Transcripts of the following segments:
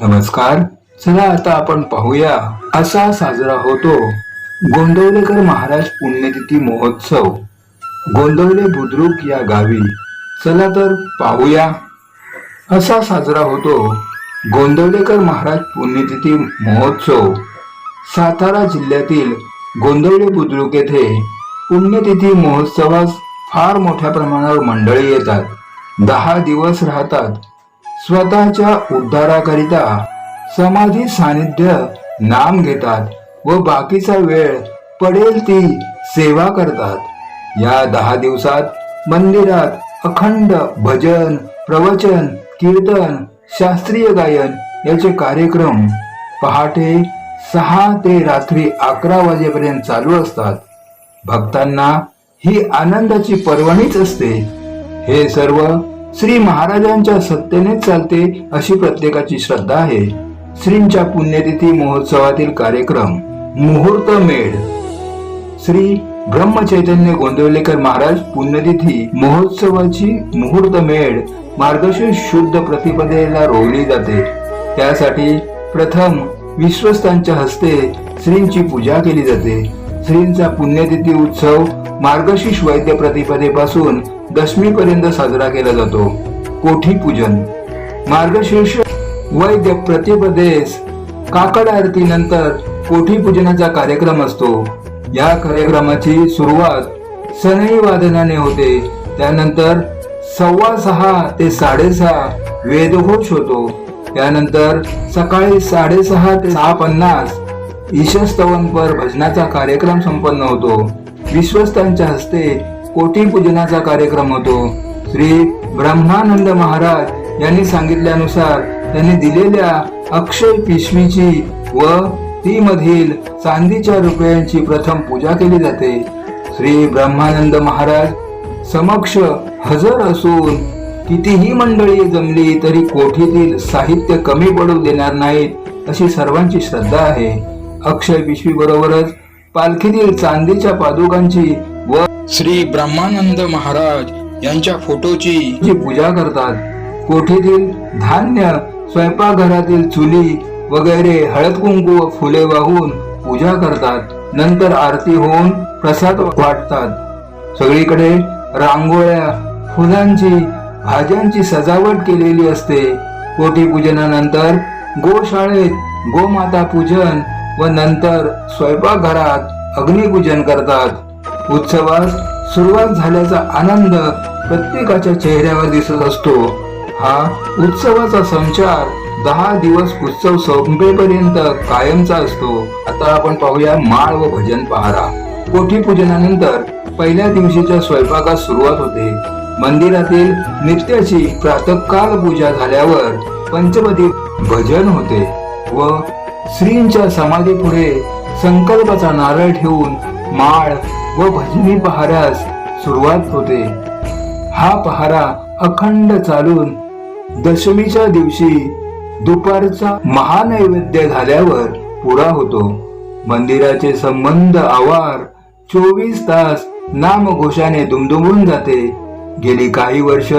नमस्कार. चला आता आपण पाहूया. असा साजरा होतो गोंदवलेकर महाराज पुण्यतिथी महोत्सव. गोंदवले बुद्रुक या गावी. चला तर पाहूया. असा साजरा होतो गोंदवलेकर महाराज पुण्यतिथी महोत्सव. सातारा जिल्ह्यातील गोंदवले बुद्रुक येथे पुण्यतिथी महोत्सवास फार मोठ्या प्रमाणावर मंडळी येतात. दहा दिवस राहतात. स्वतःच्या उद्धाराकरिता समाधी सानिध्य नाम घेतात व बाकीचा वेळ पडेल ती सेवा करतात. या दहा दिवसात मंदिरात अखंड भजन प्रवचन कीर्तन शास्त्रीय गायन याचे कार्यक्रम पहाटे सहा ते रात्री अकरा वाजेपर्यंत चालू असतात. भक्तांना ही आनंदाची पर्वणीच असते. हे सर्व श्री महाराजांच्या सत्तेनेच चालते अशी प्रत्येकाची श्रद्धा आहे. श्रींच्या पुण्यतिथी महोत्सवातील कार्यक्रम मुहूर्त मेढ श्री ब्रह्मचैतन्य गोंदवलेकर महाराज पुण्यतिथी महोत्सवाची मुहूर्त मेढ मार्गशीर्ष शुद्ध प्रतिपदेला रोवली जाते. त्यासाठी प्रथम विश्वस्तांच्या हस्ते श्रींची पूजा केली जाते. श्रींचा पुण्यतिथी उत्सव मार्गशीर्ष वैद्य प्रतिपदेपासून दशमीपर्यंत साजरा केला जातो. कोठी पूजन. मार्गशीर्ष वैद्य प्रतिपदेस काकड आरतीनंतर कोठी पूजनाचा कार्यक्रम असतो. या कार्यक्रमाची सुरुवात सनई वादनाने होते. त्यानंतर सव्वा सहा ते साडेसहा वेदघोष होतो. त्यानंतर सकाळी साडेसहा ते सहा पन्नास ईशस्तवनपर भजनाचा कार्यक्रम संपन्न होतो. विश्वस्तांच्या हस्ते कोठी पूजनाचा कार्यक्रम होतो. श्री ब्रह्मानंद महाराज यांनी सांगितल्यानुसार त्यांनी दिलेल्या अक्षय पिशवीची व ती मधील चांदीच्या रुपयांची प्रथम पूजा केली जाते. श्री ब्रह्मानंद महाराज समक्ष हजर असून कितीही मंडळी जमली तरी कोठीतील साहित्य कमी पडू देणार नाहीत अशी सर्वांची श्रद्धा आहे. अक्षय पिशवी बरोबरच पालखीतील चांदीच्या पादुकांची श्री ब्रह्मानंद महाराज यांच्या फोटोची जी पूजा करतात. कोठीतील धान्य स्वयंपाकघरातील चुली वगैरे हळद कुंकू व फुले वाहून पूजा करतात. नंतर आरती होऊन प्रसाद वाटतात. सगळीकडे रांगोळ्या फुलांची भाज्यांची सजावट केलेली असते. कोठी पूजनानंतर गोशाळेत गोमाता पूजन व नंतर स्वयंपाकघरात अग्निपूजन करतात. उत्सवास सुरुवात झाल्याचा आनंद प्रत्येकाच्या चेहऱ्यावर दिसत असतो. हा उत्सवाचा संचार दहा दिवस उत्सव संपेपर्यंत कायमचा असतो. आता आपण पाहूया माळ व भजन पहारा. कोठी पूजनानंतर पहिल्या दिवशीच्या स्वयंपाकास सुरुवात होते. मंदिरातील नित्याची प्रातःकाल पूजा झाल्यावर पंचपदी भजन होते व श्रींच्या समाधी पुढे संकल्पाचा नारळ ठेवून माळ व भजनी पहारास सुरुवात होते. हा पहारा अखंड चालून दशमीच्या दिवशी दुपारचा महानैवेद्य झाल्यावर पुरा होतो. मंदिराचे संबंध आवार चोवीस तास नामघोषाने दुमदुमून जाते. गेली काही वर्ष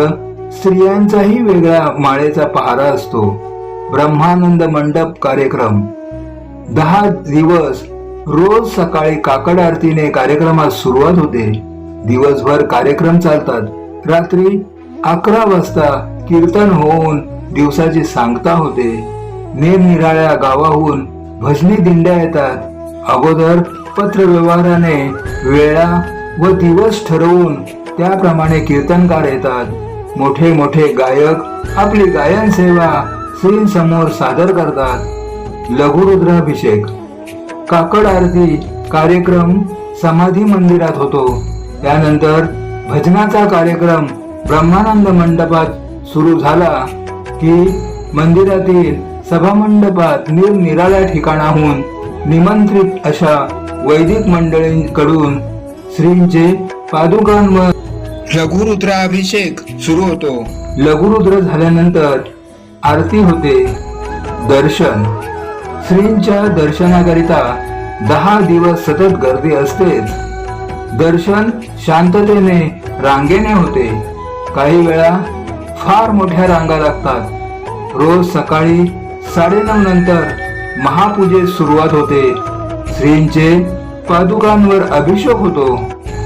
स्त्रियांचाही वेगळा माळेचा पहारा असतो. ब्रह्मानंद मंडप कार्यक्रम. दहा दिवस रोज सकाळी काकड आरतीने कार्यक्रमास सुरुवात होते. दिवसभर कार्यक्रम चालतात. रात्री अकरा वाजता कीर्तन होऊन दिवसाची सांगता होते. निरनिराळ्या गावाहून भजनी दिंड्या येतात. अगोदर पत्र व्यवहाराने वेळा व दिवस ठरवून त्याप्रमाणे कीर्तनकार येतात. मोठे मोठे गायक आपली गायन सेवा श्रींसमोर सादर करतात. लघुरुद्राभिषेक काकड आरती कार्यक्रम समाधी मंदिरात होतो. त्यानंतर भजनाचा कार्यक्रम ब्रह्मानंद मंडपात सुरू झाला की मंदिरातील सभामंडपात निरनिराळ्या ठिकाणाहून निमंत्रित अशा वैदिक मंडळींकडून श्रींचे पादुकांवर लघुरुद्राभिषेक सुरू होतो. लघुरुद्र झाल्यानंतर आरती होते. दर्शन श्रींच्या दर्शनाकरिता दहा दिवस सतत गर्दी असतेच दर्शन शांततेने रांगेने होते. काही वेळा फार मोठ्या रांगा लागतात. रोज सकाळी साडेनऊ नंतर महापूजेस सुरुवात होते. श्रींचे पादुकांवर अभिषेक होतो.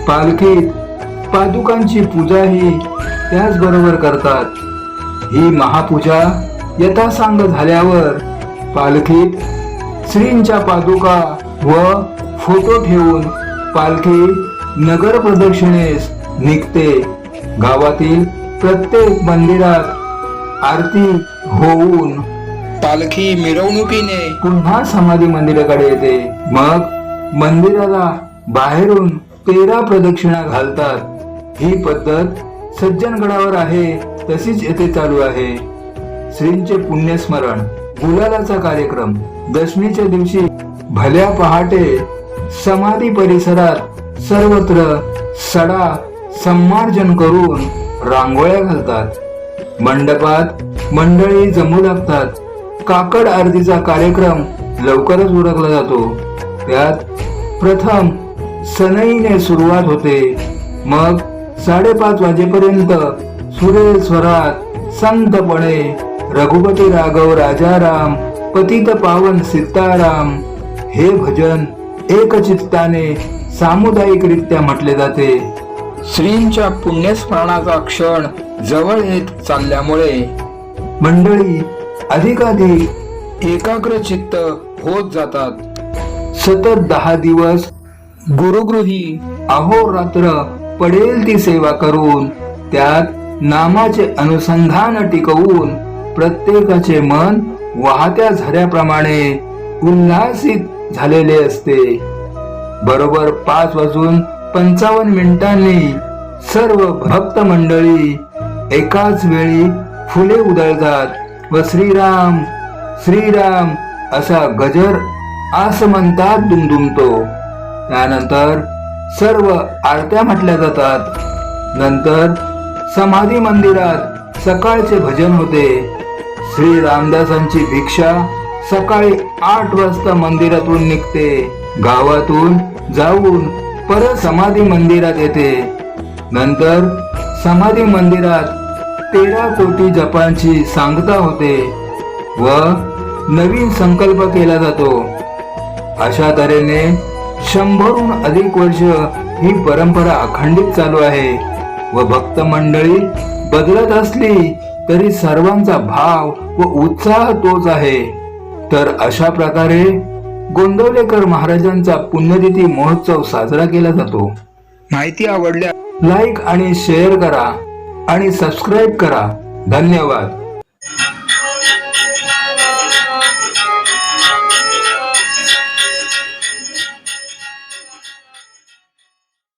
पालखीत पादुकांची पूजाही त्याचबरोबर करतात. ही महापूजा यथासांग झाल्यावर पालखीत श्रींच्या पादुका व फोटो ठेवून पालखी नगर प्रदक्षिणेस निघते. गावातील प्रत्येक मंदिरात आरती होऊन पालखी मिरवणुकीने पुन्हा समाधी मंदिराकडे येते. मग मंदिराला बाहेरून तेरा प्रदक्षिणा घालतात. ही पद्धत सज्जनगडावर आहे तशीच येथे चालू आहे. श्रींचे पुण्यस्मरण. गुलालाचा कार्यक्रम. दशमीच्या दिवशी भल्या पहाटे समाधी परिसरात सर्वत्र सडा सम्मार्जन करून रांगोळ्या घालतात. मंडपात मंडळी जमू लागतात. काकड आरतीचा कार्यक्रम लवकरच उरकला जातो. त्यात प्रथम सनईने सुरुवात होते. मग साडेपाच वाजेपर्यंत सुरेल स्वरात संतपणे रघुपती राघव राजाराम पतित पावन सीताराम हे भजन एकचित्ताने सामुदायिकरित्या म्हटले जाते. श्रींच्या पुण्यस्मरणाचा क्षण जवळ येत चालल्यामुळे मंडळी अधिकाधिक एकाग्रचित्त होत जातात. सतत दहा दिवस गुरुगृही अहोरात्र पडेल ती सेवा करून त्यात नामाचे अनुसंधान टिकवून प्रत्येकाचे मन वाहत्या झऱ्याप्रमाणे उल्हासित झालेले असते. बरोबर पाच वाजून पंचावन्न मिनिटांनी सर्व भक्त मंडळी एकाच वेळी फुले उधळतात व श्रीराम श्रीराम असा गजर आसमंतात दुमदुमतो. त्यानंतर सर्व आरत्या म्हटल्या जातात. नंतर समाधी मंदिरात सकाळचे भजन होते. श्री रामदासांची भिक्षा सकाळी आठ वाजता मंदिरातून निघते. गावातून जाऊन परत समाधी मंदिरात येते. नंतर समाधी मंदिरात तेरा कोटी जपांची सांगता होते व नवीन संकल्प केला जातो. अशा तऱ्हेने शंभरहून अधिक वर्ष ही परंपरा अखंडित चालू आहे व भक्त मंडळी बदलत असली तरी सर्वांचा भाव व उत्साह तोच आहे. तर अशा प्रकारे गोंदवलेकर महाराजांचा पुण्यतिथी महोत्सव साजरा केला जातो. माहिती आवडल्या लाईक आणि शेअर करा आणि सबस्क्राईब करा. धन्यवाद.